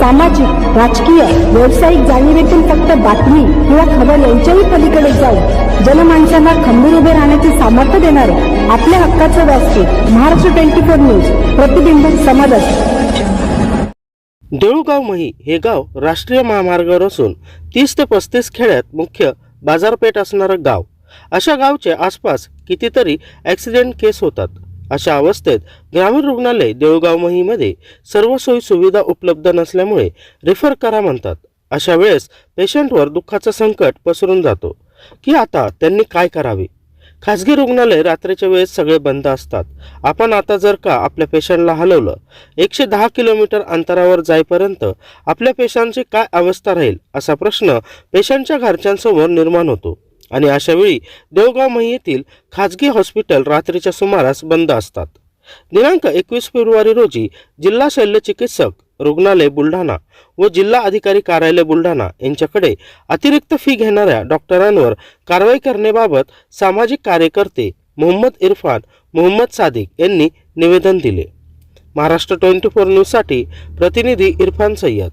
सामाजिक राजकीय व्यावसायिक जाणीवेतून फक्त बातमी किंवा खबर यांच्याही पलीकडे जाऊन जनमानसांना खंबीर उभे राहण्याचे सामर्थ्य देणारे आपल्या हक्काचं व्यासपीठ महाराष्ट्र ट्वेंटी फोर न्यूज प्रतिबिंब समाजाचे देऊळगाव मही हे गाव राष्ट्रीय महामार्गावर असून तीस ते पस्तीस खेड्यात मुख्य बाजारपेठ असणारं गाव. अशा गावच्या आसपास कितीतरी ॲक्सिडेंट केस होतात. अशा अवस्थेत ग्रामीण रुग्णालय देऊळगाव महीमध्ये सर्व सोयी सुविधा उपलब्ध नसल्यामुळे रेफर करा म्हणतात. अशा वेळेस पेशंटवर दुःखाचं संकट पसरून जातो. की आता त्यांनी काय करावे? खाजगी रुग्णालय रात्रीच्या वेळेस सगळे बंद असतात. आपण आता जर का आपल्या पेशंटला हलवलं एकशे दहा किलोमीटर अंतरावर जाईपर्यंत आपल्या पेशंटची काय अवस्था राहील असा प्रश्न पेशंटच्या घरच्यांसमोर निर्माण होतो. आणि अशावेळी देवगाव मही येथील खाजगी हॉस्पिटल रात्रीच्या सुमारास बंद असतात. दिनांक एकवीस फेब्रुवारी रोजी जिल्हा शल्य चिकित्सक रुग्णालय बुलढाणा व जिल्हा अधिकारी कार्यालय बुलढाणा यांच्याकडे अतिरिक्त फी घेणाऱ्या डॉक्टरांवर कारवाई करण्याबाबत सामाजिक कार्यकर्ते मोहम्मद इरफान मोहम्मद सादिक यांनी निवेदन दिले. महाराष्ट्र ट्वेंटी फोर न्यूजसाठी प्रतिनिधी इरफान सय्यद.